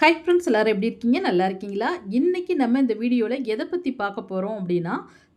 Hi friends எல்லோரும் எப்படி இருக்கீங்க? நல்லா இருக்கீங்களா? இன்றைக்கி நம்ம இந்த வீடியோவில் எதை பற்றி பார்க்க போகிறோம் அப்படின்னா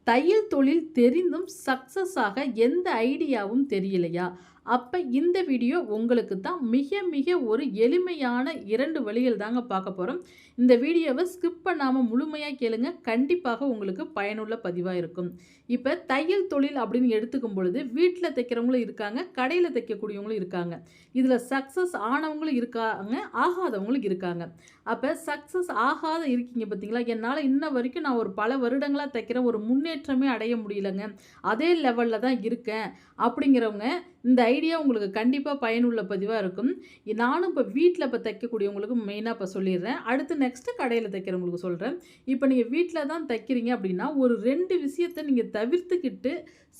தையல் தொழில் தெரிந்தும் சக்ஸஸ் ஆக எந்த ஐடியாவும் தெரியலையா? அப்போ இந்த வீடியோ உங்களுக்கு தான் மிக மிக ஒரு எளிமையான இரண்டு வழிகள் தாங்க பார்க்க போகிறோம் இந்த வீடியோவை ஸ்கிப் பண்ணாமல் முழுமையாக கேளுங்க. கண்டிப்பாக உங்களுக்கு பயனுள்ள பதிவாக இருக்கும். இப்போ தையல் தொழில் அப்படின்னு எடுத்துக்கும் பொழுது வீட்டில் தைக்கிறவங்களும் இருக்காங்க கடையில் தைக்கக்கூடியவங்களும் இருக்காங்க. இதில் சக்ஸஸ் ஆனவங்களும் இருக்காங்க ஆகாதவங்களும் இருக்காங்க. அப்போ சக்ஸஸ் ஆகாத இருக்கீங்க பார்த்தீங்களா என்னால் இன்ன வரைக்கும் நான் ஒரு பல வருடங்களாக தைக்கிற ஒரு முன்னேற்றமே அடைய முடியலங்க. அதே லெவலில் தான் இருக்கேன் அப்படிங்கிறவங்க இந்த ஐடியா உங்களுக்கு கண்டிப்பாக பயனுள்ள பதிவாக இருக்கும். நானும் இப்போ வீட்டில் இப்போ தைக்கக்கூடியவங்களுக்கு மெயினாக இப்போ சொல்லிடுறேன். அடுத்து நெக்ஸ்ட்டு கடையில் தைக்கிறவங்களுக்கு சொல்கிறேன் இப்போ நீங்கள் வீட்டில் தான் தைக்கிறீங்க அப்படின்னா ஒரு ரெண்டு விஷயத்தை நீங்கள் தவிர்த்துக்கிட்டு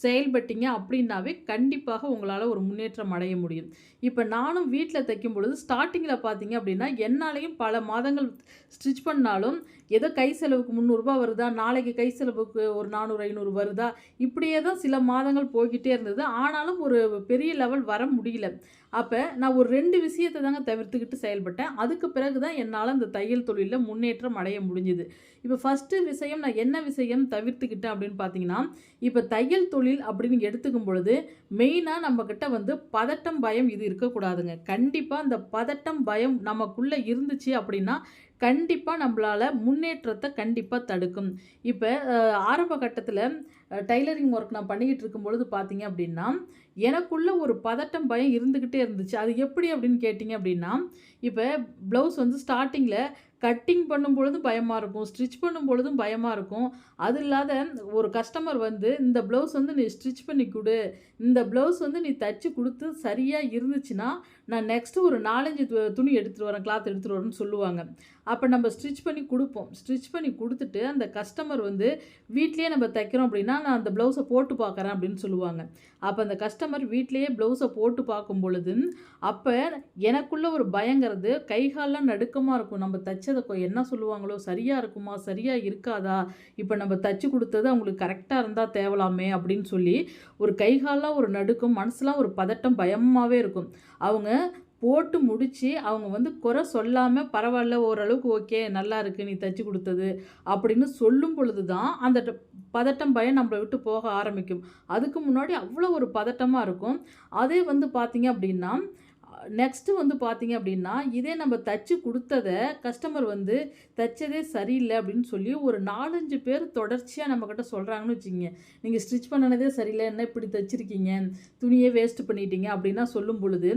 செயல்பட்டீங்க அப்படின்னாவே கண்டிப்பாக உங்களால் ஒரு முன்னேற்றம் அடைய முடியும். இப்போ நானும் வீட்டில் தைக்கும் பொழுது ஸ்டார்டிங்கில் பார்த்தீங்க அப்படின்னா என்னாலையும் பல மாதங்கள் ஸ்டிச் பண்ணாலும் ஏதோ கை செலவுக்கு முந்நூறுரூபா வருதா நாளைக்கு கை செலவுக்கு ஒரு நானூறு ஐநூறு வருதா இப்படியே தான் சில மாதங்கள் போய்கிட்டே இருந்தது. ஆனாலும் ஒரு பெரிய லெவல் வர முடியல. அப்போ நான் ஒரு ரெண்டு விஷயத்தை தாங்க தவிர்த்துக்கிட்டு செயல்பட்டேன். அதுக்கு பிறகு தான் என்னால் அந்த தையல் தொழிலில் முன்னேற்றம் அடைய முடிஞ்சுது. இப்போ ஃபஸ்ட்டு விஷயம் நான் என்ன விஷயம் தவிர்த்துக்கிட்டேன் அப்படின்னு பார்த்தீங்கன்னா இப்போ தையல் தொழில் அப்படின்னு எடுத்துக்கும் பொழுது மெயினாக நம்மக்கிட்ட வந்து பதட்டம் பயம் இது இருக்கக்கூடாதுங்க. கண்டிப்பாக அந்த பதட்டம் பயம் நமக்குள்ளே இருந்துச்சு அப்படின்னா கண்டிப்பாக நம்மளால் முன்னேற்றத்தை கண்டிப்பாக தடுக்கும். இப்போ ஆரம்ப கட்டத்தில் டைலரிங் ஒர்க் நான் பண்ணிக்கிட்டு இருக்கும் பொழுது பார்த்தீங்க அப்படின்னா எனக்குள்ளே ஒரு பதட்டம் பயம் இருந்துக்கிட்டே இருந்துச்சு. அது எப்படி அப்படின்னு கேட்டிங்க அப்படின்னா இப்போ ப்ளவுஸ் வந்து ஸ்டார்டிங்கில் கட்டிங் பண்ணும் பொழுதும் பயமாக இருக்கும் ஸ்டிச் பண்ணும் பொழுதும் பயமாக இருக்கும். அது இல்லாத ஒரு கஸ்டமர் வந்து இந்த ப்ளவுஸ் வந்து நீ ஸ்டிச் பண்ணி கொடு. இந்த ப்ளவுஸ் வந்து நீ தச்சு கொடுத்து சரியாக இருந்துச்சுன்னா நான் நெக்ஸ்ட்டு ஒரு நாலஞ்சு துணி எடுத்துகிட்டு வரேன் கிளாத் எடுத்துகிட்டு வரேன்னு சொல்லுவாங்க. அப்போ நம்ம ஸ்டிச் பண்ணி கொடுப்போம். ஸ்டிச் பண்ணி கொடுத்துட்டு அந்த கஸ்டமர் வந்து வீட்லேயே நம்ம தைக்கிறோம் அப்படின்னா நான் அந்த ப்ளவுஸை போட்டு பார்க்குறேன் அப்படின்னு சொல்லுவாங்க. அப்போ அந்த கஸ்டமர் வீட்லேயே ப்ளவுஸை போட்டு பார்க்கும் பொழுது அப்போ எனக்குள்ள ஒரு பயங்கிறது கைகாலெலாம் நடுக்கமாக இருக்கும். நம்ம தைச்சதை என்ன சொல்லுவாங்களோ சரியாக இருக்குமா சரியாக இருக்காதா? இப்போ நம்ம தைச்சு கொடுத்தது அவங்களுக்கு கரெக்டாக இருந்தால் தேவலாமே அப்படின்னு சொல்லி ஒரு கைகாலெலாம் ஒரு நடுக்கம் மனசுலாம் ஒரு பதட்டம் பயமாகவே இருக்கும். அவங்க போட்டு முடித்து அவங்க வந்து குறை சொல்லாமல் பரவாயில்ல ஓரளவுக்கு ஓகே நல்லா இருக்குது நீ தைச்சி கொடுத்தது அப்படின்னு சொல்லும் பொழுது தான் அந்த பதட்டம் பயம் நம்மளை விட்டு போக ஆரம்பிக்கும். அதுக்கு முன்னாடி அவ்வளோ ஒரு பதட்டமாக இருக்கும். அதே வந்து பார்த்திங்க அப்படின்னா நெக்ஸ்ட்டு வந்து பார்த்தீங்க அப்படின்னா இதே நம்ம தச்சு கொடுத்ததை கஸ்டமர் வந்து தைச்சதே சரியில்லை அப்படின்னு சொல்லி ஒரு நாலஞ்சு பேர் தொடர்ச்சியாக நம்மக்கிட்ட சொல்கிறாங்கன்னு வச்சுக்கோங்க. நீங்கள் ஸ்டிச் பண்ணினதே சரியில்லை என்ன இப்படி தைச்சிருக்கீங்க? துணியே வேஸ்ட் பண்ணிட்டீங்க அப்படின்னா சொல்லும் பொழுது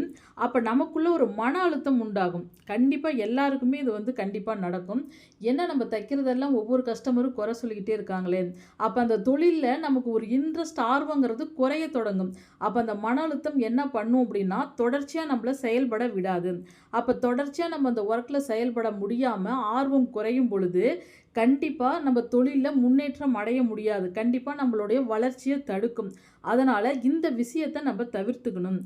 அப்போ நமக்குள்ளே ஒரு மன அழுத்தம் உண்டாகும். கண்டிப்பாக எல்லாருக்குமே இது வந்து கண்டிப்பாக நடக்கும். என்ன நம்ம தைக்கிறதெல்லாம் ஒவ்வொரு கஸ்டமரும் குறை சொல்லிக்கிட்டே இருக்காங்களே. அப்போ அந்த தொழிலில் நமக்கு ஒரு இன்ட்ரெஸ்ட் ஆர்வங்கிறது குறைய தொடங்கும். அப்போ அந்த மன அழுத்தம் என்ன பண்ணும் அப்படின்னா தொடர்ச்சியாக நம்மளை செயல்பட விடாது. அப்போ தொடர்ச்சியாக நம்ம அந்த ஒர்க்கில் செயல்பட முடியாமல் ஆர்வம் குறையும் பொழுது கண்டிப்பாக நம்ம தொழிலில் முன்னேற்றம் அடைய முடியாது. கண்டிப்பாக நம்மளுடைய வளர்ச்சியை தடுக்கும். அதனால் இந்த விஷயத்தை நம்ம தவிர்த்துக்கணும்.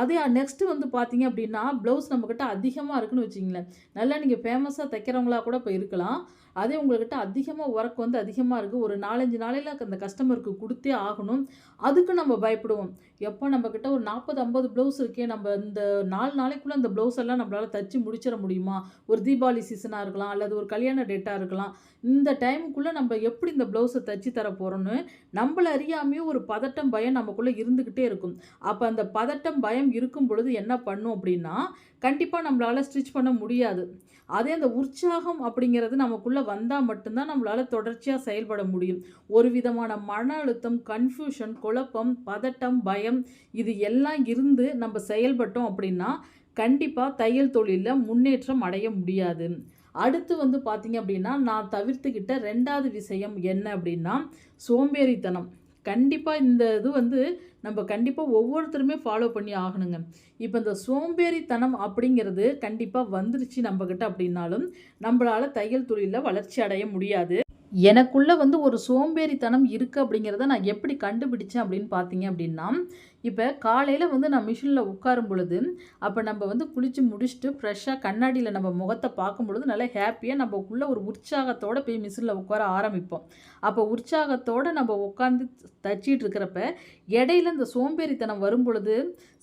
அதே நெக்ஸ்ட்டு வந்து பார்த்தீங்க அப்படின்னா ப்ளவுஸ் நம்மக்கிட்ட அதிகமாக இருக்குன்னு வச்சிங்களேன் நல்லா நீங்கள் ஃபேமஸாக தைக்கிறவங்களா கூட இப்போ இருக்கலாம். அதே உங்கள்கிட்ட அதிகமாக ஒர்க் வந்து அதிகமாக இருக்குது ஒரு நாலஞ்சு நாளையில் அந்த கஸ்டமருக்கு கொடுத்தே ஆகணும். அதுக்கு நம்ம பயப்படுவோம். எப்போ நம்மக்கிட்ட ஒரு நாற்பது ஐம்பது ப்ளவுஸ் இருக்கே நம்ம இந்த நாலு நாளைக்குள்ளே அந்த ப்ளவுஸ் எல்லாம் நம்மளால் தச்சு முடிச்சிட முடியுமா? ஒரு தீபாவளி சீசனாக இருக்கலாம் அல்லது ஒரு கல்யாண டேட்டாக இருக்கலாம். இந்த டைமுக்குள்ளே நம்ம எப்படி இந்த ப்ளவுஸை தச்சு தர போகிறோன்னு நம்மளை அறியாமையே ஒரு பதட்டம் பயம் நமக்குள்ளே இருந்துக்கிட்டே இருக்கும். அப்போ அந்த பதட்டம் பயம் இருக்கும் பொழுது என்ன பண்ணும் அப்படின்னா கண்டிப்பாக நம்மளால் ஸ்டிச் பண்ண முடியாது. அதே அந்த உற்சாகம் அப்படிங்கிறது நமக்குள்ளே வந்தால் மட்டும்தான் நம்மளால் தொடர்ச்சியாக செயல்பட முடியும். ஒரு விதமான மன அழுத்தம் கன்ஃபியூஷன் குழப்பம் பதட்டம் பயம் இது எல்லாம் இருந்து நம்ம செயல்பட்டோம் அப்படின்னா கண்டிப்பாக தையல் தொழிலில் முன்னேற்றம் அடைய முடியாது. அடுத்து வந்து பார்த்திங்க அப்படின்னா நான் தவிர்த்துக்கிட்ட ரெண்டாவது விஷயம் என்ன அப்படின்னா சோம்பேறித்தனம். கண்டிப்பாக இந்த இது வந்து நம்ம கண்டிப்பாக ஒவ்வொருத்தருமே ஃபாலோ பண்ணி ஆகணுங்க. இப்போ இந்த சோம்பேறித்தனம் அப்படிங்கிறது கண்டிப்பாக வந்துருச்சு நம்மக்கிட்ட அப்படின்னாலும் நம்மளால் தையல் தொழிலில் வளர்ச்சி அடைய முடியாது. எனக்குள்ளே வந்து ஒரு சோம்பேறித்தனம் இருக்குது அப்படிங்கிறத நான் எப்படி கண்டுபிடிச்சேன் அப்படின்னு பார்த்தீங்க அப்படின்னா இப்போ காலையில் வந்து நான் மிஷினில் உட்காரும் பொழுது, அப்போ நம்ம வந்து குளித்து முடிச்சுட்டு ஃப்ரெஷ்ஷாக கண்ணாடியில் நம்ம முகத்த பார்க்கும்பொழுது, நல்லா ஹாப்பியாக நம்ம உள்ளே ஒரு உற்சாகத்தோடு போய் மிஷினில் உட்கார ஆரம்பிப்போம். அப்போ உற்சாகத்தோடு நம்ம உட்காந்து தச்சிட்டு இருக்கிறப்ப, இடையில இந்த சோம்பேறித்தனம் வரும்பொழுது,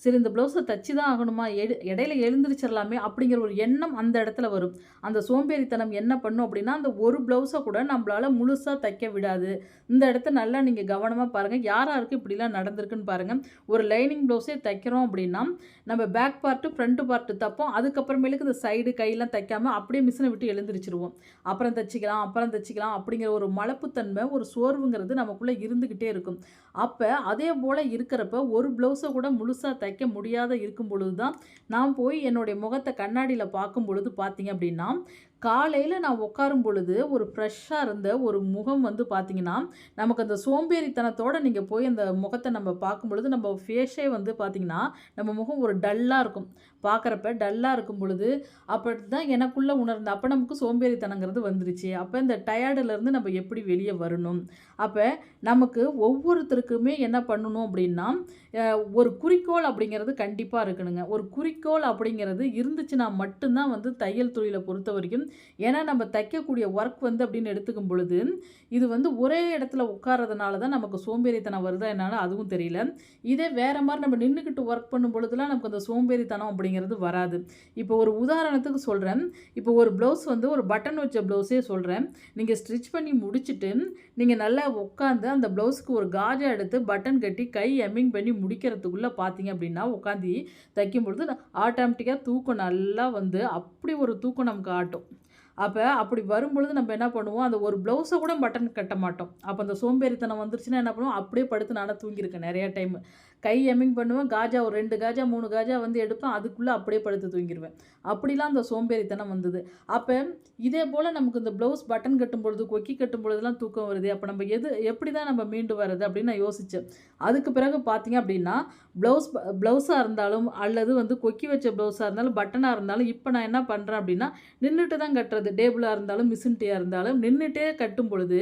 சரி இந்த ப்ளவுஸை தச்சு தான் ஆகணுமா? எடு இடையில எழுந்திரிச்சிரலாமே அப்படிங்கிற ஒரு எண்ணம் அந்த இடத்துல வரும். அந்த சோம்பேறித்தனம் என்ன பண்ணும் அப்படின்னா, அந்த ஒரு ப்ளவுஸை கூட நம்மளால் முழுசாக தைக்க விடாது. இந்த இடத்த நல்லா நீங்கள் கவனமாக பாருங்கள் யார் யாருக்கு இப்படிலாம் நடந்திருக்குன்னு பாருங்கள் ஒரு லைனிங் ப்ளவுஸே தைக்கிறோம் அப்படின்னா, நம்ம பேக் பார்ட்டு, ஃப்ரண்ட்டு பார்ட்டு தைப்போம். அதுக்கப்புறமேலுக்கு இந்த சைடு, கையெல்லாம் தைக்காமல் அப்படியே மிஷினை விட்டு எழுந்திரிச்சிருவோம் அப்புறம் தைச்சிக்கலாம் அப்புறம் தைச்சிக்கலாம் அப்படிங்கிற ஒரு மலப்புத்தன்மை, ஒரு சோர்வுங்கிறது நமக்குள்ளே இருந்துக்கிட்டே இருக்கும். அப்போ அதே போல் இருக்கிறப்ப, ஒரு ப்ளவுஸை கூட முழுசாக தைக்க முடியாத இருக்கும் பொழுது தான், நான் போய் என்னுடைய முகத்தை கண்ணாடியில் பார்க்கும் பொழுது பார்த்தீங்க அப்படின்னா, காலையில் நான் உட்காரும் பொழுது, ஒரு ஃப்ரெஷ்ஷாக இருந்த ஒரு முகம் வந்து பார்த்தீங்கன்னா, நமக்கு அந்த சோம்பேறித்தனத்தோடு நீங்கள் போய் அந்த முகத்தை நம்ம பார்க்கும் பொழுது நம்ம ஃபேஸே வந்து பார்த்திங்கன்னா நம்ம முகம் ஒரு டல்லாக இருக்கும். பார்க்குறப்ப டல்லாக இருக்கும் பொழுது, அப்படி தான் எனக்குள்ளே உணர்ந்த அப்போ நமக்கு சோம்பேறித்தனங்கிறது வந்துருச்சு. அப்போ இந்த டயர்டிலேருந்து நம்ம எப்படி வெளியே வரணும்? அப்போ நமக்கு ஒவ்வொருத்தருக்குமே என்ன பண்ணணும் அப்படின்னா, ஒரு குறிக்கோள் அப்படிங்கிறது கண்டிப்பாக இருக்கணுங்க. ஒரு குறிக்கோள் அப்படிங்கிறது இருந்துச்சுன்னா மட்டும்தான் வந்து தையல் துறையில் பொறுத்த வரைக்கும் ஏன்னா நம்ம தைக்கக்கூடிய ஒர்க் வந்து அப்படின்னு எடுத்துக்கும் பொழுது, இது வந்து ஒரே இடத்துல உட்காரதுனால தான் நமக்கு சோம்பேறித்தனம் வருதா என்னன்னு அதுவும் தெரியல. இதே வேறு மாதிரி நம்ம நின்றுக்கிட்டு ஒர்க் பண்ணும் பொழுதுலாம் நமக்கு அந்த சோம்பேறித்தனம் அப்படிங்கிறது வராது. இப்போ ஒரு உதாரணத்துக்கு சொல்கிறேன் இப்போ ஒரு ப்ளவுஸ் வந்து ஒரு பட்டன் வச்ச ப்ளவுஸே சொல்கிறேன் நீங்கள் ஸ்டிச் பண்ணி முடிச்சுட்டு, நீங்கள் நல்லா உட்காந்து அந்த ப்ளவுஸ்க்கு ஒரு காஜா எடுத்து பட்டன் கட்டி, கை எம்மிங் பண்ணி முடிக்கிறதுக்குள்ளே பார்த்தீங்க அப்படின்னா, உட்காந்து தைக்கும் பொழுது ஆட்டோமேட்டிக்காக தூக்கம் நல்லா வந்து அப்படி ஒரு தூக்கம் நமக்கு ஆட்டும். அப்போ அப்படி வரும்பொழுது நம்ம என்ன பண்ணுவோம், அந்த ஒரு ப்ளவுஸை கூட பட்டன் கட்ட மாட்டோம். அப்போ அந்த சோம்பேறித்தனம் வந்துருச்சுன்னா என்ன பண்ணுவோம், அப்படியே படுத்து நான்லாம் தூங்கியிருக்கேன் நிறையா டைமு. கை எம்மிங் பண்ணுவேன், காஜா ஒரு ரெண்டு காஜா, மூணு காஜா வந்து எடுப்பேன். அதுக்குள்ளே அப்படியே படுத்து தூங்கிருவேன். அப்படிலாம் அந்த சோம்பேறித்தனம் வந்தது. அப்போ இதே போல் நமக்கு இந்த ப்ளவுஸ் பட்டன் கட்டும் பொழுது, கொக்கி கட்டும் பொழுதெல்லாம் தூக்கம் வருது அப்போ நம்ம எது எப்படி தான் நம்ம மீண்டு வர்றது அப்படின்னு நான் யோசித்தேன் அதுக்கு பிறகு பார்த்தீங்க அப்படின்னா, ப்ளவுஸ் ப்ளவுஸாக இருந்தாலும் அல்லது வந்து கொக்கி வச்ச ப்ளவுஸாக இருந்தாலும், பட்டனாக இருந்தாலும், இப்போ நான் என்ன பண்ணுறேன் அப்படின்னா, நின்றுட்டு தான் கட்டுறது. டேபிளாக இருந்தாலும், மிஷின்ட்டியாக இருந்தாலும் நின்றுட்டே கட்டும் பொழுது,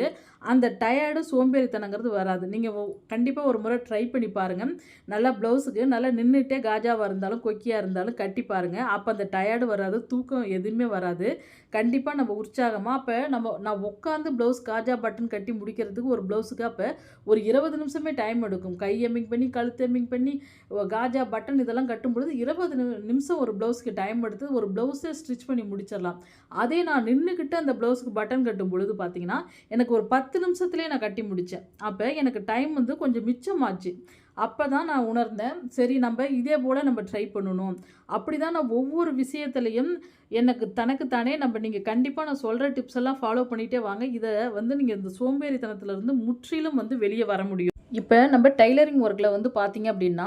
அந்த டயர்டு சோம்பேறித்தனங்கிறது வராது. நீங்கள் கண்டிப்பாக ஒரு முறை ட்ரை பண்ணி பாருங்கள் நல்லா ப்ளவுஸுக்கு நல்லா நின்றுட்டே காஜாவாக இருந்தாலும், கொக்கியாக இருந்தாலும் கட்டி பாருங்கள் அப்போ அந்த டயர்டு வராது. தூக்கம் எதுவுமே வராது. கண்டிப்பாக நம்ம உற்சாகமாக அப்போ நம்ம நான் உட்காந்து ப்ளவுஸ் காஜா, பட்டன் கட்டி முடிக்கிறதுக்கு ஒரு ப்ளவுஸுக்கு அப்போ ஒரு 20 நிமிஷமே டைம் எடுக்கும். கை எம்மிங் பண்ணி, கழுத்து எம்மிங் பண்ணி, காஜா, பட்டன் இதெல்லாம் கட்டும் பொழுது 20 நிமிஷம் ஒரு ப்ளவுஸுக்கு டைம் எடுத்து ஒரு ப்ளவுஸை ஸ்டிச் பண்ணி முடிச்சிடலாம் அதே நான் நின்றுக்கிட்டு அந்த ப்ளவுஸுக்கு பட்டன் கட்டும் பொழுது பார்த்தீங்கன்னா, எனக்கு ஒரு பத்து நிமிஷத்துலேயே நான் கட்டி முடித்தேன் அப்போ எனக்கு டைம் வந்து கொஞ்சம் மிச்சமாச்சு. அப்போ தான் நான் உணர்ந்தேன். சரி நம்ம இதே போல் நம்ம ட்ரை பண்ணணும். அப்படிதான் நான் ஒவ்வொரு விஷயத்துலையும் எனக்கு தனக்கு தானே நம்ம நீங்கள் கண்டிப்பாக நான் சொல்கிற டிப்ஸ் எல்லாம் ஃபாலோ பண்ணிகிட்டே வாங்க. இதை வந்து நீங்கள் இந்த சோம்பேறித்தனத்துலேருந்து முற்றிலும் வந்து வெளியே வர முடியும். இப்போ நம்ம டைலரிங் ஒர்க்கில் வந்து பார்த்தீங்க அப்படின்னா,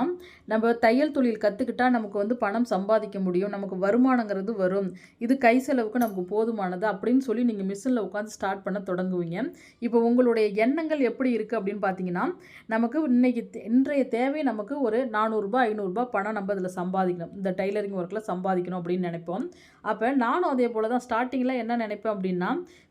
நம்ம தையல் தொழில் கற்றுக்கிட்டால் நமக்கு வந்து பணம் சம்பாதிக்க முடியும். நமக்கு வருமானங்கிறது வரும். இது கை செலவுக்கு நமக்கு போதுமானது அப்படின்னு சொல்லி நீங்கள் மிஷினில் உட்காந்து ஸ்டார்ட் பண்ண தொடங்குவீங்க. இப்போ உங்களுடைய எண்ணங்கள் எப்படி இருக்குது அப்படின்னு பார்த்தீங்கன்னா, நமக்கு இன்றைக்கு இன்றைய தேவை நமக்கு ஒரு நானூறுரூபா ஐநூறுரூபா பணம் நம்ம இதில் சம்பாதிக்கணும். இந்த டைலரிங் ஒர்க்கில் சம்பாதிக்கணும் அப்படின்னு நினைப்போம் அப்போ நானும் அதே போல தான் ஸ்டார்டிங்கில் என்ன நினைப்பேன் அப்படின்னா,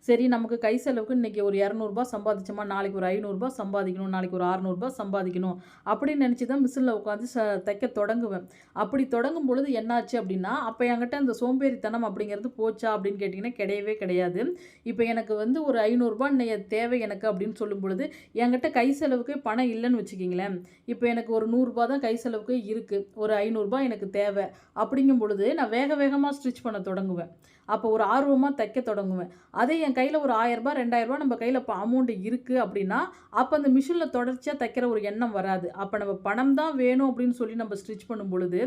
சரி நமக்கு கை செலவுக்கு இன்றைக்கி ஒரு இரநூறுபா சம்பாதிச்சோமா, நாளைக்கு ஒரு ஐநூறுரூபா சம்பாதிக்கணும், நாளைக்கு ஒரு அறநூறுபா சம்பாதிக்கணும் அப்படின்னு நினச்சி தான் மிஷினில் உட்காந்து ச தைக்க தொடங்குவேன். அப்படி தொடங்கும் பொழுது என்னாச்சு அப்படின்னா, அப்போ என்கிட்ட அந்த சோம்பேறித்தனம் அப்படிங்கிறது போச்சா அப்படின்னு கேட்டிங்கன்னா கிடையவே கிடையாது. இப்போ எனக்கு வந்து ஒரு ஐநூறுரூபா இன்னைய தேவை எனக்கு அப்படின்னு சொல்லும் பொழுது, என்கிட்ட கை செலவுக்கு பணம் இல்லைன்னு வச்சுக்கிங்களேன் இப்போ எனக்கு ஒரு நூறுரூபா தான் கை செலவுக்கு இருக்குது ஒரு ஐநூறுரூபா எனக்கு தேவை. அப்படிங்கும் பொழுது நான் வேக வேகமாக ஸ்டிச் பண்ண தொடங்குவேன். அப்போ ஒரு ஆர்வமாக தைக்க தொடங்குவேன். அதே என் கையில் ஒரு ரூ. 1000 ரூ. 2000 நம்ம கையில் இப்போ அமௌண்ட் இருக்குது அப்படின்னா, அப்போ அந்த மிஷினில் தொடர்ச்சியாக தைக்கிற ஒரு எண்ணம் வராது. அப்போ நம்ம பணம் தான் வேணும் அப்படின்னு சொல்லி நம்ம ஸ்டிச் பண்ணும் பொழுது,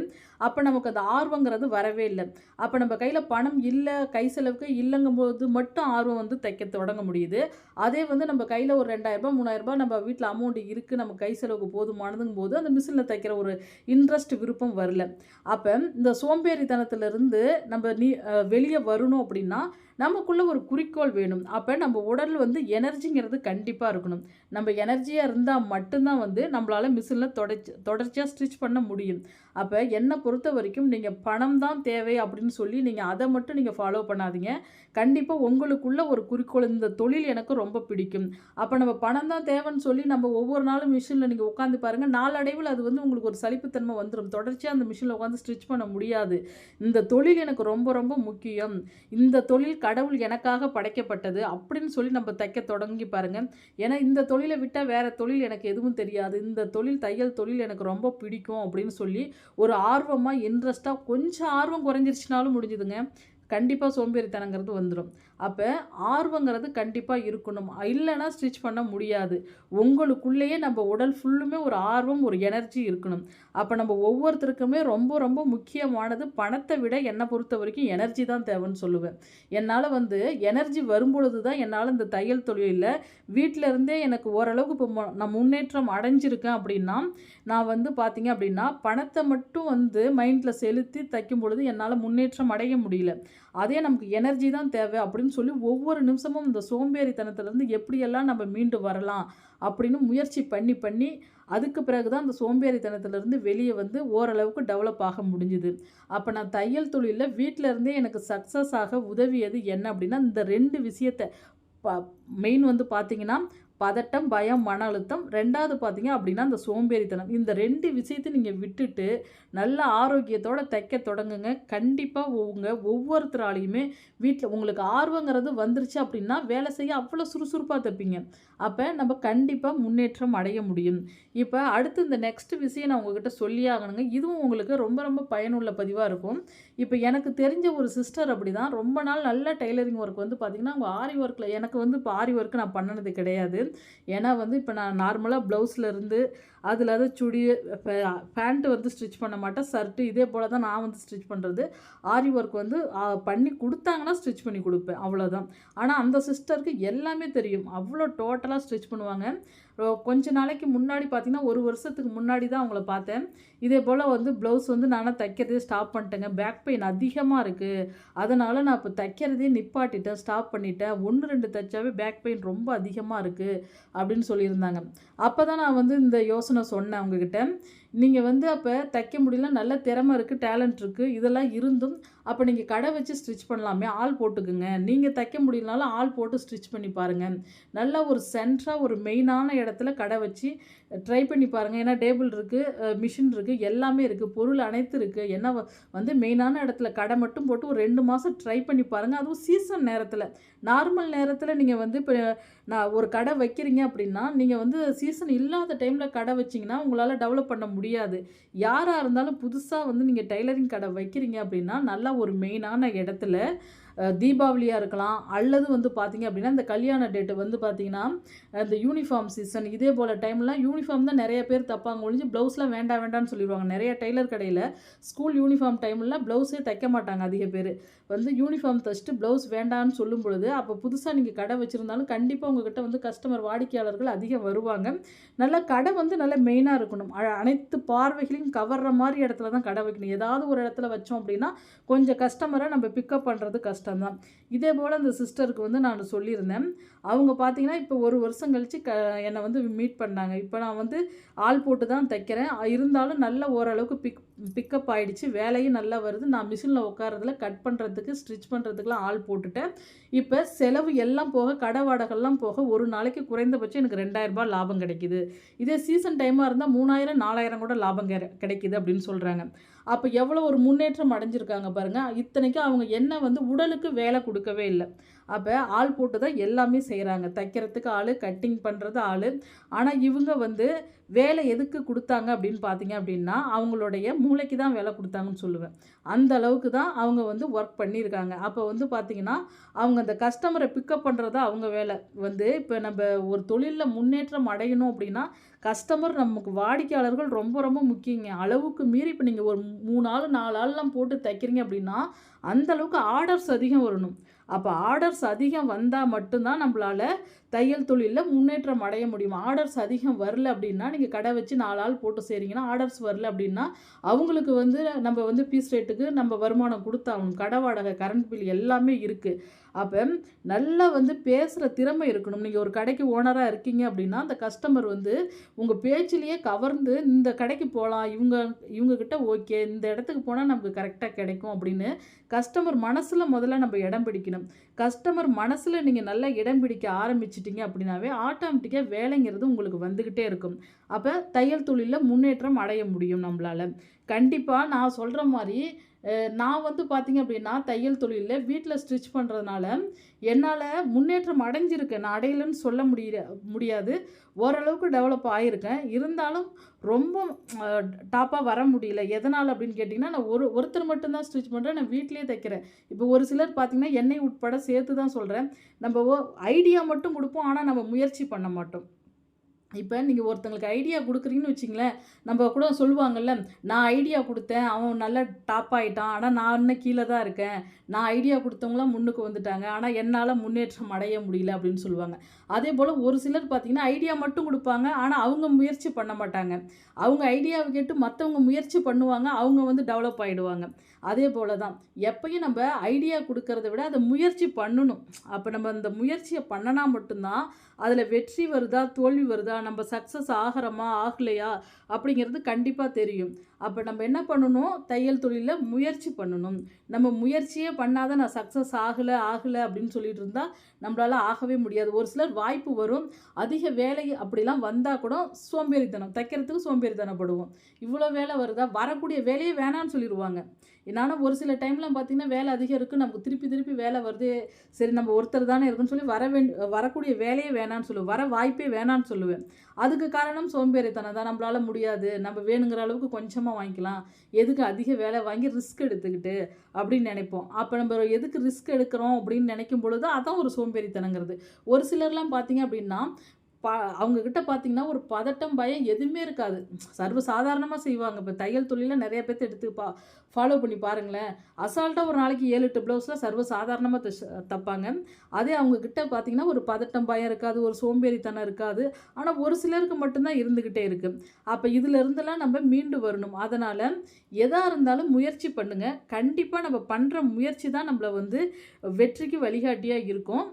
அப்போ நமக்கு அந்த ஆர்வங்கிறது வரவே இல்லை அப்போ நம்ம கையில் பணம் இல்லை கை செலவுக்கு இல்லங்கும்போது மட்டும் ஆர்வம் வந்து தைக்க தொடங்க முடியுது. அதே வந்து நம்ம கையில் ஒரு ரெண்டாயிரரூபா மூணாயிரரூபா நம்ம வீட்டில் அமௌண்ட் இருக்குது நம்ம கை செலவுக்கு போதுமானதுங்கும்போது, அந்த மிஷினில் தைக்கிற ஒரு இன்ட்ரெஸ்ட் விருப்பம் வரல. அப்போ இந்த சோம்பேறித்தனத்திலிருந்து நம்ம நீ வெளியே வரணும் அப்படின்னா, நமக்குள்ளே ஒரு குறிக்கோள் வேணும். அப்போ நம்ம உடல் வந்து எனர்ஜிங்கிறது கண்டிப்பாக இருக்கணும். நம்ம எனர்ஜியாக இருந்தால் மட்டும்தான் வந்து நம்மளால் மிஷினில் தொடச்சி தொடர்ச்சியாக ஸ்டிச் பண்ண முடியும். அப்போ என்னை பொறுத்த வரைக்கும் நீங்கள் பணம் தான் தேவை அப்படின்னு சொல்லி நீங்கள் அதை மட்டும் நீங்கள் ஃபாலோ பண்ணாதீங்க கண்டிப்பாக உங்களுக்குள்ள ஒரு குறிக்கோள் இந்த தொழில் எனக்கு ரொம்ப பிடிக்கும் அப்போ நம்ம பணம் தான் தேவைன்னு சொல்லி நம்ம ஒவ்வொரு நாளும் மிஷினில் நீங்கள் உட்காந்து பாருங்கள் நாளடைவில் அது வந்து உங்களுக்கு ஒரு சலிப்புத்தன்மை வந்துடும் தொடர்ச்சியாக அந்த மிஷினில் உட்காந்து ஸ்டிச் பண்ண முடியாது இந்த தொழில் எனக்கு ரொம்ப ரொம்ப முக்கியம் இந்த தொழில் கடவுள் எனக்காக படைக்கப்பட்டது அப்படின்னு சொல்லி நம்ம தைக்க தொடங்கி பாருங்கள் ஏன்னா இந்த தொழிலை விட்டால் வேறு தொழில் எனக்கு எதுவும் தெரியாது. இந்த தொழில் தையல் தொழில் எனக்கு ரொம்ப பிடிக்கும் அப்படின்னு சொல்லி ஒரு ஆர்வமாக இன்ட்ரெஸ்ட்டாக கொஞ்சம் ஆர்வம் குறைஞ்சிருச்சுனாலும் முடிஞ்சுதுங்க. கண்டிப்பாக சோம்பேறித்தனங்கிறது வந்துடும் அப்போ ஆர்வங்கிறது கண்டிப்பாக இருக்கணும். இல்லைன்னா ஸ்டிச் பண்ண முடியாது. உங்களுக்குள்ளேயே நம்ம உடல் ஃபுல்லுமே ஒரு ஆர்வம் ஒரு எனர்ஜி இருக்கணும். அப்போ நம்ம ஒவ்வொருத்தருக்குமே ரொம்ப ரொம்ப முக்கியமானது பணத்தை விட என்னை பொறுத்த வரைக்கும் எனர்ஜி தான் தேவைன்னு சொல்லுவேன். என்னால் வந்து எனர்ஜி வரும்பொழுது தான் என்னால் இந்த தையல் தொழிலில் வீட்டில் இருந்தே எனக்கு ஓரளவுக்கு இப்போ நான் முன்னேற்றம் அடைஞ்சிருக்கேன் அப்படின்னா நான் வந்து பார்த்தீங்க அப்படின்னா பணத்தை மட்டும் வந்து மைண்டில் செலுத்தி தைக்கும் பொழுது என்னால் முன்னேற்றம் அடைய முடியல. அதே நமக்கு எனர்ஜி தான் தேவை அப்படின்னு சொல்லி ஒவ்வொரு நிமிஷமும் இந்த சோம்பேறித்தனத்துலேருந்து எப்படியெல்லாம் நம்ம மீண்டு வரலாம் அப்படின்னு முயற்சி பண்ணி பண்ணி அதுக்கு பிறகு தான் அந்த சோம்பேறித்தனத்துலேருந்து வெளியே வந்து ஓரளவுக்கு டெவலப் ஆக முடிஞ்சுது. அப்போ நான் தையல் தொழிலில் வீட்டில் இருந்தே எனக்கு சக்ஸஸ் ஆக உதவியது என்ன அப்படின்னா இந்த ரெண்டு விஷயத்தை ப மெயின் வந்து பார்த்திங்கன்னா பதட்டம் பயம் மன அழுத்தம் ரெண்டாவது பார்த்தீங்க அப்படின்னா அந்த சோம்பேறித்தனம். இந்த ரெண்டு விஷயத்தையும் நீங்கள் விட்டுட்டு நல்ல ஆரோக்கியத்தோடு தைக்க தொடங்குங்க. கண்டிப்பாக உங்கள் ஒவ்வொருத்தராலையுமே வீட்டில் உங்களுக்கு ஆர்வங்கிறது வந்துருச்சு அப்படின்னா வேலை செய்ய அவ்வளோ சுறுசுறுப்பாக தைப்பீங்க அப்போ நம்ம கண்டிப்பாக முன்னேற்றம் அடைய முடியும். இப்போ அடுத்து இந்த நெக்ஸ்ட் விஷயம் நான் உங்ககிட்ட சொல்லி ஆகணுங்க. இதுவும் உங்களுக்கு ரொம்ப ரொம்ப பயனுள்ள பதிவாக இருக்கும். இப்போ எனக்கு தெரிஞ்ச ஒரு சிஸ்டர் அப்படி தான் ரொம்ப நாள் நல்ல டெய்லரிங் ஒர்க் வந்து பார்த்திங்கன்னா அவங்க ஆரி ஒர்க்கில் எனக்கு வந்து இப்போ ஆரி ஒர்க் நான் பண்ணினது கிடையாது. ஏன்னா வந்து இப்போ நான் நார்மலாக ப்ளவுஸில் அதில் அது சுடி பேண்ட்டு வந்து ஸ்டிச் பண்ண மாட்டேன். ஷர்ட்டு இதே போல் தான் நான் வந்து ஸ்டிச் பண்ணுறது ஆரி ஒர்க் வந்து பண்ணி கொடுத்தாங்கன்னா ஸ்டிச் பண்ணி கொடுப்பேன். அவ்வளோதான் ஆனால் அந்த சிஸ்டருக்கு எல்லாமே தெரியும். அவ்வளோ டோட்டலாக ஸ்டிச் பண்ணுவாங்க. கொஞ்ச நாளைக்கு முன்னாடி பார்த்திங்கன்னா ஒரு வருஷத்துக்கு முன்னாடி தான் அவங்கள பார்த்தேன். இதே போல் வந்து ப்ளவுஸ் வந்து நான் தைக்கிறதே ஸ்டாப் பண்ணிட்டேங்க. பேக் பெயின் அதிகமாக இருக்குது அதனால் நான் இப்போ தைக்கிறதே நிப்பாட்டிட்டேன் ஸ்டாப் பண்ணிட்டேன். ஒன்று ரெண்டு தைச்சாவே பேக் பெயின் ரொம்ப அதிகமாக இருக்குது அப்படின்னு சொல்லியிருந்தாங்க. அப்போ தான் நான் வந்து இந்த யோசனை சொன்னேன் அவங்கக்கிட்ட நீங்கள் வந்து அப்போ தைக்க முடியல நல்ல திறமை இருக்குது டேலண்ட் இருக்குது இதெல்லாம் இருந்தும் அப்போ நீங்கள் கடை வச்சு ஸ்டிச் பண்ணலாமே ஆள் போட்டுக்குங்க. நீங்கள் தைக்க முடியலனாலும் ஆள் போட்டு ஸ்டிச் பண்ணி பாருங்கள் நல்ல ஒரு சென்டராக ஒரு மெயினான இடத்துல கடை வச்சு ட்ரை பண்ணி பாருங்கள் ஏன்னா டேபிள் இருக்குது மிஷின் இருக்குது எல்லாமே இருக்குது பொருள் அனைத்து இருக்குது என்ன வ- வந்து மெயினான இடத்துல கடை மட்டும் போட்டு ஒரு ரெண்டு மாதம் ட்ரை பண்ணி பாருங்கள் அதுவும் சீசன் நேரத்தில். நார்மல் நேரத்தில் நீங்கள் வந்து இப்போ நான் ஒரு கடை வைக்கிறீங்க அப்படின்னா நீங்கள் வந்து சீசன் இல்லாத டைமில் கடை வச்சிங்கன்னா உங்களால் டெவலப் பண்ண முடியாது. யாராக இருந்தாலும் புதுசாக வந்து நீங்கள் டைலரிங் கடை வைக்கிறீங்க அப்படின்னா நல்லா ஒரு மெயினான இடத்துல தீபாவளியாக இருக்கலாம் அல்லது வந்து பார்த்தீங்க அப்படின்னா இந்த கல்யாண டேட்டு வந்து பார்த்தீங்கன்னா இந்த யூனிஃபார்ம் சீசன் இதே போல் டைம்லாம் யூனிஃபார்ம் தான் நிறைய பேர் தப்பாங்க ஒழிஞ்சு ப்ளவுஸ்லாம் வேண்டாம் வேண்டாம்னு சொல்லிடுவாங்க நிறைய டெய்லர் கடையில் ஸ்கூல் யூனிஃபார்ம் டைம்லாம் ப்ளவுஸே தைக்க மாட்டாங்க அதிக பேர். வந்து யூனிஃபார்ம் தைச்சிட்டு ப்ளவுஸ் வேண்டாம்னு சொல்லும் பொழுது அப்போ புதுசாக நீங்கள் கடை வச்சுருந்தாலும் கண்டிப்பாக உங்ககிட்ட வந்து கஸ்டமர் வாடிக்கையாளர்கள் அதிகம் வருவாங்க. நல்ல கடை வந்து நல்லா மெயினாக இருக்கணும். அனைத்து பார்வைகளையும் கவர்ற மாதிரி இடத்துல தான் கடை வைக்கணும். ஏதாவது ஒரு இடத்துல வச்சோம் அப்படின்னா கொஞ்சம் கஸ்டமரை நம்ம பிக்கப் பண்ணுறது கஷ்டம். கஷ்டம்தான் இதே போல் அந்த சிஸ்டருக்கு வந்து நான் சொல்லியிருந்தேன். அவங்க பார்த்தீங்கன்னா இப்போ ஒரு வருஷம் கழித்து க என்னை வந்து மீட் பண்ணாங்க. இப்போ நான் வந்து ஆள் போட்டு தான் தைக்கிறேன். இருந்தாலும் நல்ல ஓரளவுக்கு பிக் பிக்கப் ஆகிடுச்சு வேலையும் நல்லா வருது. நான் மிஷினில் உட்காரதுல கட் பண்ணுறதுக்கு ஸ்டிச் பண்ணுறதுக்குலாம் ஆள் போட்டுட்டேன். இப்போ செலவு எல்லாம் போக கடை வாடகைலாம் போக ஒரு நாளைக்கு குறைந்தபட்சம் எனக்கு ரெண்டாயிரரூபா லாபம் கிடைக்குது. இதே சீசன் டைமாக இருந்தால் மூணாயிரம் நாலாயிரம் கூட லாபம் கிடை- கிடைக்குது அப்படின்னு சொல்கிறாங்க அப்போ எவ்வளோ ஒரு முன்னேற்றம் அடைஞ்சிருக்காங்க பாருங்கள் இத்தனைக்கும் அவங்க என்ன வந்து உடலுக்கு வேலை கொடுக்கவே இல்லை. அப்போ ஆள் போட்டு தான் எல்லாமே செய்கிறாங்க தைக்கிறதுக்கு ஆள் கட்டிங் பண்ணுறது ஆள். ஆனால் இவங்க வந்து வேலை எதுக்கு கொடுத்தாங்க அப்படின்னு பார்த்தீங்க அப்படின்னா அவங்களுடைய மூளைக்கு தான் வேலை கொடுத்தாங்கன்னு சொல்லுவேன். அந்த அளவுக்கு தான் அவங்க வந்து ஒர்க் பண்ணியிருக்காங்க. அப்போ வந்து பார்த்திங்கன்னா அவங்க அந்த கஸ்டமரை பிக்கப் பண்ணுறதா அவங்க வேலை. வந்து இப்போ நம்ம ஒரு தொழிலில் முன்னேற்றம் அடையணும் அப்படின்னா கஸ்டமர் நமக்கு வாடிக்கையாளர்கள் ரொம்ப ரொம்ப முக்கியங்க. அளவுக்கு மீறி இப்போ நீங்கள் ஒரு மூணு ஆள் நாலு ஆள்லாம் போட்டு தைக்கிறீங்க அப்படின்னா அந்த அளவுக்கு ஆர்டர்ஸ் அதிகம் வரணும். அப்போ ஆர்டர்ஸ் அதிகம் வந்தால் மட்டும்தான் நம்மளால் தையல் தொழிலில் முன்னேற்றம் அடைய முடியும்? ஆர்டர்ஸ் அதிகம் வரல அப்படின்னா நீங்கள் கடை வச்சு நாலு ஆள் போட்டு செய்கிறீங்கன்னா ஆர்டர்ஸ் வரல அப்படின்னா அவங்களுக்கு வந்து நம்ம வந்து பீஸ் ரேட்டுக்கு நம்ம வருமானம் கொடுத்தாகணும் கடை வாடகை கரண்ட் பில் எல்லாமே இருக்குது அப்போ நல்லா வந்து பேசுகிற திறமை இருக்கணும். நீங்கள் ஒரு கடைக்கு ஓனராக இருக்கீங்க அப்படின்னா அந்த கஸ்டமர் வந்து உங்கள் பேச்சிலேயே கவர்ந்து இந்த கடைக்கு போகலாம் இவங்க இவங்கக்கிட்ட ஓகே இந்த இடத்துக்கு போனால் நமக்கு கரெக்டாக கிடைக்கும் அப்படின்னு கஸ்டமர் மனசில் முதல்ல நம்ம இடம் பிடிக்கணும். கஸ்டமர் மனசில் நீங்கள் நல்லா இடம் பிடிக்க ஆரம்பிச்சிட்டிங்க அப்படின்னாவே ஆட்டோமேட்டிக்காக வேலைங்கிறது உங்களுக்கு வந்துக்கிட்டே இருக்கும். அப்போ தையல் தொழிலில் முன்னேற்றம் அடைய முடியும் நம்மளால். கண்டிப்பாக நான் சொல்கிற மாதிரி நான் வந்து பார்த்தீங்க அப்படின்னா தையல் தொழிலில் வீட்டில் ஸ்டிச் பண்ணுறதுனால என்னால் முன்னேற்றம் அடைஞ்சிருக்கேன். நான் அடையலைன்னு சொல்ல முடிய முடியாது. ஓரளவுக்கு டெவலப் ஆகியிருக்கேன் இருந்தாலும் ரொம்ப டாப்பாக வர முடியல. எதனால் அப்படின்னு கேட்டிங்கன்னா நான் ஒரு ஒருத்தர் மட்டும்தான் ஸ்டிச் பண்ணுறேன் நான் வீட்லேயே தைக்கிறேன். இப்போ ஒரு சிலர் பார்த்தீங்கன்னா எண்ணெய் உட்பட சேர்த்து தான் சொல்கிறேன் நம்ம ஐடியா மட்டும் கொடுப்போம். ஆனால் நம்ம முயற்சி பண்ண மாட்டோம். இப்போ நீங்கள் ஒருத்தங்களுக்கு ஐடியா கொடுக்குறீங்கன்னு வச்சிங்களேன் நம்ம கூட சொல்லுவாங்கள்ல நான் ஐடியா கொடுத்தேன் அவன் நல்லா டாப் ஆகிட்டான் ஆனால் நான் இன்னும் கீழே தான் இருக்கேன் நான் ஐடியா கொடுத்தவங்களாம் முன்னுக்கு வந்துட்டாங்க ஆனால் என்னால் முன்னேற்றம் அடைய முடியல அப்படின்னு சொல்லுவாங்க. அதே போல் ஒரு சிலர் பார்த்தீங்கன்னா ஐடியா மட்டும் கொடுப்பாங்க ஆனால் அவங்க முயற்சி பண்ண மாட்டாங்க. அவங்க ஐடியாவை கேட்டு மற்றவங்க முயற்சி பண்ணுவாங்க அவங்க வந்து டெவலப் ஆகிடுவாங்க அதே போல தான் எப்பயும் நம்ம ஐடியா கொடுக்கறத விட அதை முயற்சி பண்ணணும். அப்போ நம்ம அந்த முயற்சியை பண்ணனா மட்டும்தான் அதில் வெற்றி வருதா தோல்வி வருதா நம்ம சக்ஸஸ் ஆகிறோமா ஆகலையா அப்படிங்கிறது கண்டிப்பாக தெரியும். அப்போ நம்ம என்ன பண்ணணும்? தையல் தொழிலில் முயற்சி பண்ணணும். நம்ம முயற்சியே பண்ணாத நான் சக்ஸஸ் ஆகலை ஆகலை அப்படின்னு சொல்லிட்டு இருந்தால் நம்மளால் ஆகவே முடியாது. ஒரு சிலர் வாய்ப்பு வரும். அதிக வேலை அப்படிலாம் வந்தால் கூட சோம்பேறித்தனம் தைக்கிறதுக்கு சோம்பேறித்தனப்படுவோம். இவ்வளோ வேலை வருதா? வரக்கூடிய வேலையே வேணான்னு சொல்லிடுவாங்க நானும் ஒரு சில டைம்லாம் பார்த்தீங்கன்னா வேலை அதிகம் இருக்குது நமக்கு திருப்பி திருப்பி வேலை வருது. சரி நம்ம ஒருத்தர் தானே இருக்குன்னு சொல்லி வர வேண்டி வரக்கூடிய வேலையே வேணான்னு சொல்லுவேன். வர வாய்ப்பே வேணான்னு சொல்லுவேன். அதுக்கு காரணம் சோம்பேறித்தனம் தான். நம்மளால் முடியாது. நம்ம வேணுங்கிற அளவுக்கு கொஞ்சமாக வாங்கிக்கலாம். எதுக்கு அதிக வேலை வாங்கி ரிஸ்க் எடுத்துக்கிட்டு அப்படின்னு நினைப்போம். அப்போ நம்ம எதுக்கு ரிஸ்க் எடுக்கிறோம் அப்படின்னு நினைக்கும் பொழுது அதான் ஒரு சோம்பேறித்தனங்கிறது. ஒரு சிலர்லாம் பார்த்தீங்க அப்படின்னா பா அவங்கக்கிட்ட பார்த்தீங்கன்னா ஒரு பதட்டம் பயம் எதுவுமே இருக்காது. சர்வ சாதாரணமாக செய்வாங்க. இப்போ தையல் தொழிலில் நிறைய பேர்த்த எடுத்து பா ஃபாலோ பண்ணி பாருங்களேன். அசால்ட்டாக ஒரு நாளைக்கு ஏழு எட்டு ப்ளவுஸில் சர்வ சாதாரணமாக தச்சு தப்பாங்க. அதே அவங்கக்கிட்ட பார்த்தீங்கன்னா ஒரு பதட்டம் பயம் இருக்காது. ஒரு சோம்பேறித்தனம் இருக்காது. ஆனால் ஒரு சிலருக்கு மட்டும்தான் இருந்துக்கிட்டே இருக்குது அப்போ இதிலிருந்தெல்லாம் நம்ம மீண்டு வரணும். அதனால் எதாக இருந்தாலும் முயற்சி பண்ணுங்கள் கண்டிப்பாக நம்ம பண்ணுற முயற்சி தான் நம்மளை வந்து வெற்றிக்கு வழிகாட்டியாக இருக்கும்.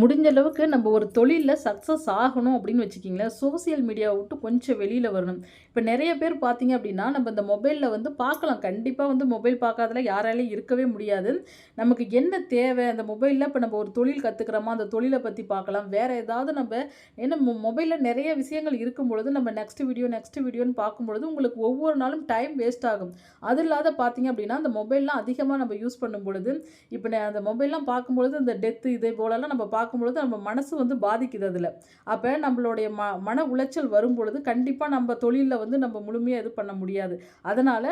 முடிஞ்ச அளவுக்கு நம்ம ஒரு தொழிலில் சக்ஸஸ் ஆகணும் அப்படின்னு வச்சுக்கிங்களேன் சோசியல் மீடியாவை விட்டு கொஞ்சம் வெளியில் வரணும். இப்போ நிறைய பேர் பார்த்தீங்க அப்படின்னா நம்ம இந்த மொபைலில் வந்து பார்க்கலாம். கண்டிப்பாக வந்து மொபைல் பார்க்காதல யாராலையும் இருக்கவே முடியாது. நமக்கு என்ன தேவை? அந்த மொபைலில் இப்போ நம்ம ஒரு தொழில் கற்றுக்கிறோமா அந்த தொழிலை பற்றி பார்க்கலாம். வேறு ஏதாவது நம்ம ஏன்னா மொபைலில் நிறைய விஷயங்கள் இருக்கும் பொழுது நம்ம நெக்ஸ்ட் வீடியோ நெக்ஸ்ட் வீடியோன்னு பார்க்கும்பொழுது உங்களுக்கு ஒவ்வொரு நாளும் டைம் வேஸ்ட் ஆகும். அது இல்லாத பார்த்தீங்க அப்படின்னா அந்த மொபைல்லாம் அதிகமாக நம்ம யூஸ் பண்ணும் பொழுது இப்போ நான் அந்த மொபைல்லாம் பார்க்கும்பொழுது அந்த டெத்து இதே போலலாம் நம்ம பார்க்கும்பொழுது நம்ம மனசு வந்து பாதிக்குது அதில். அப்போ நம்மளுடைய ம மன உளைச்சல் வரும் பொழுது கண்டிப்பாக நம்ம தொழிலில் வந்து நம்ம முழுமையாக இது பண்ண முடியாது. அதனால்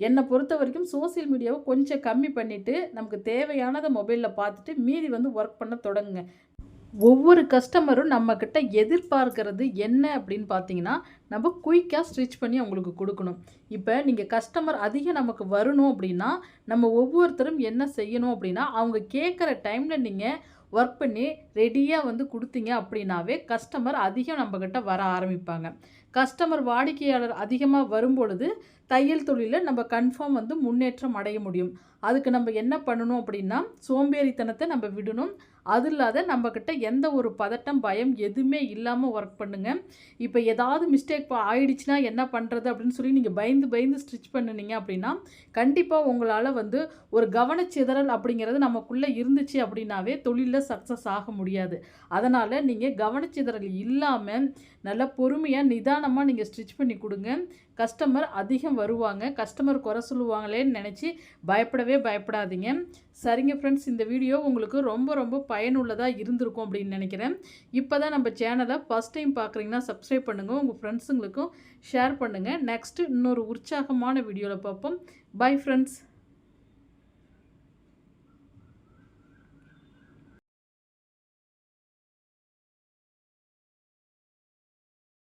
என்னை பொறுத்த வரைக்கும் சோஷியல் மீடியாவை கொஞ்சம் கம்மி பண்ணிவிட்டு நமக்கு தேவையானதை மொபைலில் பார்த்துட்டு மீதி வந்து ஒர்க் பண்ண தொடங்குங்க. ஒவ்வொரு கஸ்டமரும் நம்மக்கிட்ட எதிர்பார்க்கறது என்ன அப்படின்னு பார்த்தீங்கன்னா நம்ம குயிக்காக ஸ்டிச் பண்ணி அவங்களுக்கு கொடுக்கணும். இப்போ நீங்கள் கஸ்டமர் அதிகம் நமக்கு வரணும் அப்படின்னா நம்ம ஒவ்வொருத்தரும் என்ன செய்யணும் அப்படின்னா அவங்க கேட்குற டைமில் நீங்கள் ஒர்க் பண்ணி ரெடியாக வந்து கொடுத்தீங்க அப்படின்னாவே கஸ்டமர் அதிகம் நம்மக்கிட்ட வர ஆரம்பிப்பாங்க. கஸ்டமர் வாடிக்கையாளர் அதிகமாக வரும்பொழுது தையல் தொழிலில் நம்ம கன்ஃபார்ம் வந்து முன்னேற்றம் அடைய முடியும். அதுக்கு நம்ம என்ன பண்ணணும் அப்படின்னா சோம்பேறித்தனத்தை நம்ம விடணும். அது இல்லாத நம்மக்கிட்ட எந்த ஒரு பதட்டம் பயம் எதுவுமே இல்லாமல் ஒர்க் பண்ணுங்கள் இப்போ ஏதாவது மிஸ்டேக் ஆயிடுச்சுன்னா என்ன பண்ணுறது அப்படின்னு சொல்லி நீங்கள் பயந்து பயந்து ஸ்டிச் பண்ணுனீங்க அப்படின்னா கண்டிப்பாக உங்களால் வந்து ஒரு கவனச்சிதறல் அப்படிங்கிறது நமக்குள்ளே இருந்துச்சு அப்படின்னாவே தொழிலில் சக்ஸஸ் ஆக முடியாது. அதனால் நீங்கள் கவனச்சிதறல் இல்லாமல் நல்லா பொறுமையாக நிதானமாக நீங்கள் ஸ்டிச் பண்ணி கொடுங்க. கஸ்டமர் அதிகம் வருவாங்க. கஸ்டமர் குறை சொல்லுவாங்களேன்னு நினச்சி பயப்படவே பயப்படாதீங்க. சரிங்க ஃப்ரெண்ட்ஸ் இந்த வீடியோ உங்களுக்கு ரொம்ப ரொம்ப பயனுள்ளதாக இருந்திருக்கும் அப்படின்னு நினைக்கிறேன். இப்போ தான் நம்ம சேனலை ஃபஸ்ட் டைம் பார்க்குறீங்கன்னா சப்ஸ்கிரைப் பண்ணுங்கள் உங்கள் ஃப்ரெண்ட்ஸுங்களுக்கும் ஷேர் பண்ணுங்கள் நெக்ஸ்ட்டு இன்னொரு உற்சாகமான வீடியோவில் பார்ப்போம். Bye friends